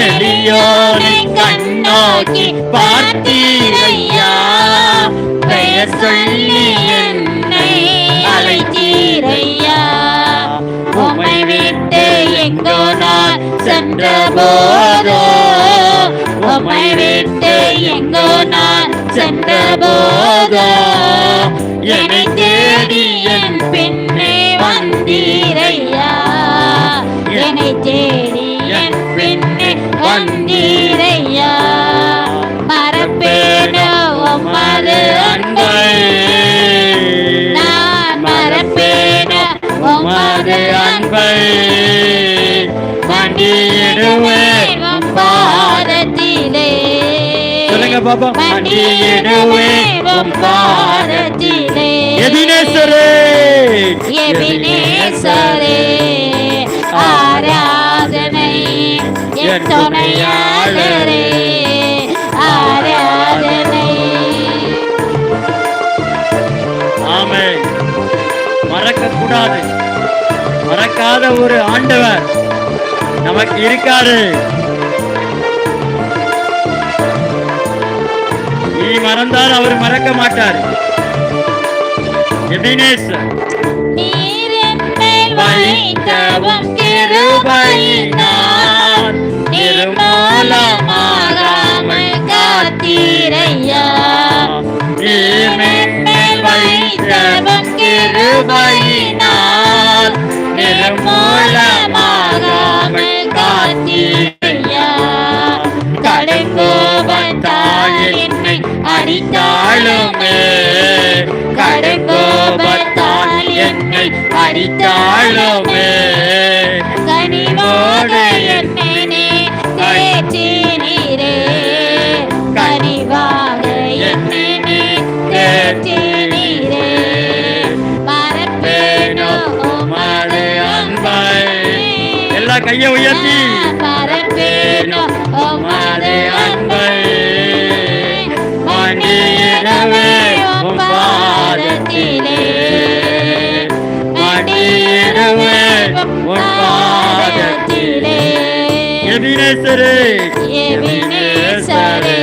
எளியோனை கண்ணோக்கி பார்த்தீரையா? பெயர் சொல்லி என்னை அழைத்தீரையா? உமை விட்டு எங்கோ நான் சென்ற போதோ உமை விட்டு எங்கோ நான் சென்ற போதோ என்னை தேடி என் பின்னே அன்பை மண்டியிடுவேன் பாதத்திலே. சொல்லுங்க பாப்பா. மண்டியிடுவேன் பாதத்திலே. எபினேசரே. எபினேசரே ஆராதனை என் துணையாளரே ஆராதனை. ஆமே மறக்க கூடாது மறக்காத ஒரு ஆண்டவர் நமக்கு இருக்காரு. நீ மறந்தால் அவர் மறக்க மாட்டார். எபினேசர் வைத்தவும் நிர்மூலமாகாமல் காத்தீரையா. என்மேல் வைத்தவும் கிருபையினால் அடித்தாளுமே. கடுங்கோபத்தால் என்னை அடித்தாளுமே. கனிவோடு என்னை தேற்றினீரே. கனிவாக என்னை தேற்றினீரே. மறப்பேனோ உமது அன்பை எல்லா கையை உயர்த்தி. மறப்பேனோ உமது அன்பை எபினேசரே எபினேசரே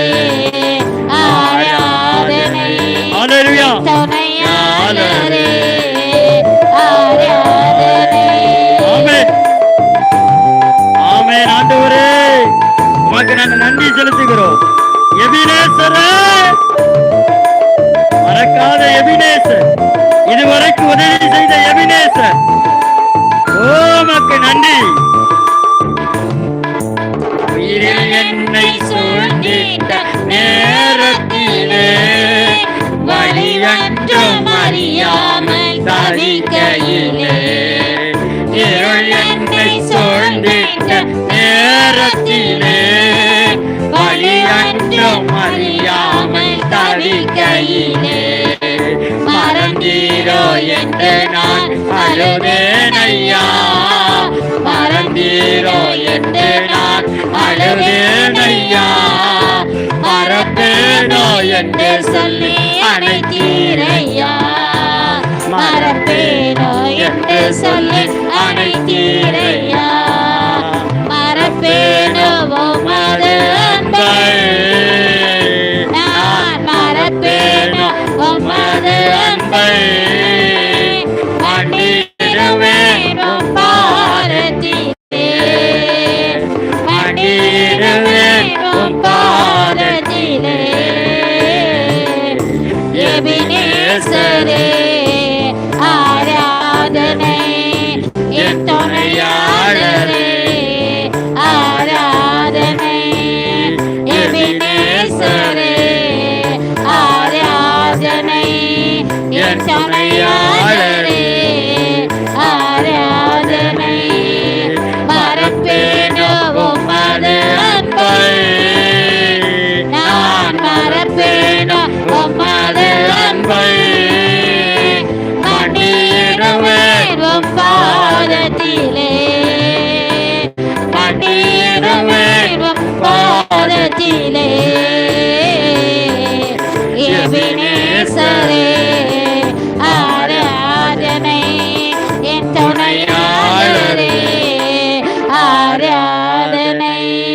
ஆராதனை ஹalleluya. துணையாளரே ஆராதனை. ஆமென் ஆமென் ஆண்டவரே. உமக்கு நாங்கள் நன்றி செலுத்துகிறோம். எபினேசரே மறக்காத எபினேசர் இதுவரைக்கும் உதவி செய்த எபினேசர் ஓ உமக்கு நன்றி. வழியன்றும் அறியாமல் தவிக்கையிலே. இருள் என்னை சூழ்ந்திட்ட நேரத்திலே. வழியன்றும் அறியாமல் தவிக்கையிலே. மறந்தீரோ என்று நான் அழுதேனையா மறந்தீரோ என்று நான் அழுதேனையா என்று சொல்லி அனைத்தீரையா மறப்பேனோ என்று சொல்லி அனைத்தீரையா எபினேசரே ஆராதனை என் துணையாளரே ஆராதனை எபினேசரே ஆராதனை என் துணையாளரே பாதத்திலே எபினேசரே